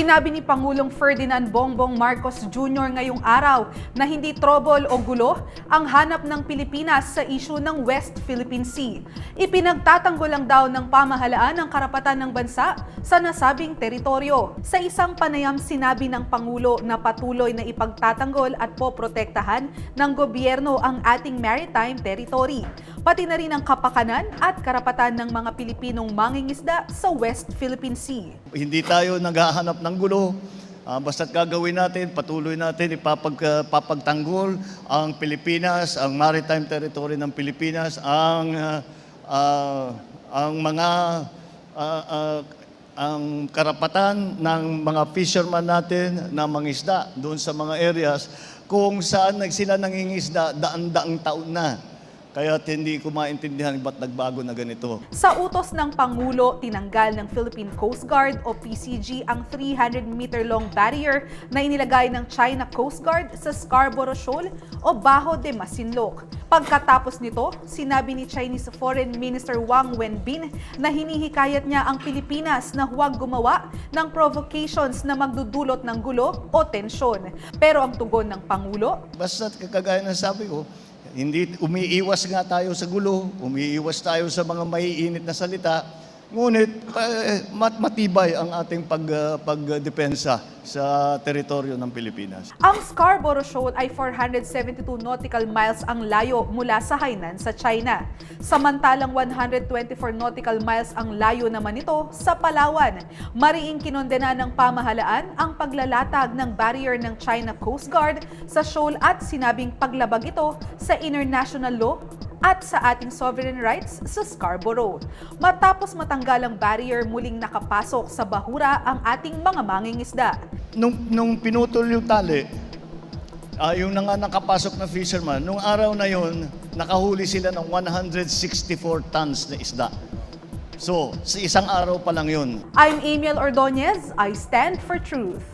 Sinabi ni Pangulong Ferdinand Bongbong Marcos Jr. ngayong araw na hindi trouble o gulo ang hanap ng Pilipinas sa isyu ng West Philippine Sea. Ipinagtatanggol lang daw ng pamahalaan ang karapatan ng bansa sa nasabing teritoryo. Sa isang panayam sinabi ng Pangulo na patuloy na ipagtatanggol at poprotektahan ng gobyerno ang ating maritime territory, pati na rin ang kapakanan at karapatan ng mga Pilipinong mangingisda sa West Philippine Sea. Hindi tayo naghahanap ng gulo. Ah, basta't gagawin natin, patuloy natin ipapag, ah, ang Pilipinas, ang maritime territory ng Pilipinas, ang ah, ah, ang mga ah, ah, ang karapatan ng mga fisherman natin na mangisda doon sa mga areas kung saan sila nangingisda daan-daang taon na. Kaya hindi ko maintindihan ba't nagbago na ganito. Sa utos ng Pangulo, tinanggal ng Philippine Coast Guard o PCG ang 300-meter long barrier na inilagay ng China Coast Guard sa Scarborough Shoal o Bajo de Masinloc. Pagkatapos nito, sinabi ni Chinese Foreign Minister Wang Wenbin na hinihikayat niya ang Pilipinas na huwag gumawa ng provocations na magdudulot ng gulo o tensyon. Pero ang tugon ng Pangulo, Basta kagaya ng sabi ko, hindi umiiwas nga tayo sa gulo, umiiwas tayo sa mga maiinit na salita, ngunit eh, mat- matibay ang ating pag, ah, pagdepensa sa teritoryo ng Pilipinas. Ang Scarborough Shoal ay 472 nautical miles ang layo mula sa Hainan sa China. Samantalang 124 nautical miles ang layo naman ito sa Palawan. Mariing kinondena ng pamahalaan ang paglalatag ng barrier ng China Coast Guard sa shoal at sinabing paglabag ito sa international law at sa ating sovereign rights sa Scarborough. Matapos matanggal ang barrier, muling nakapasok sa bahura ang ating mga mangingisda. Nung, nung pinutol yung tali, ah, yung nga nakapasok na fisherman, nung araw na yon, nakahuli sila ng 164 tons na isda. So, sa isang araw pa lang yun. I'm Emil Ordonez. I stand for truth.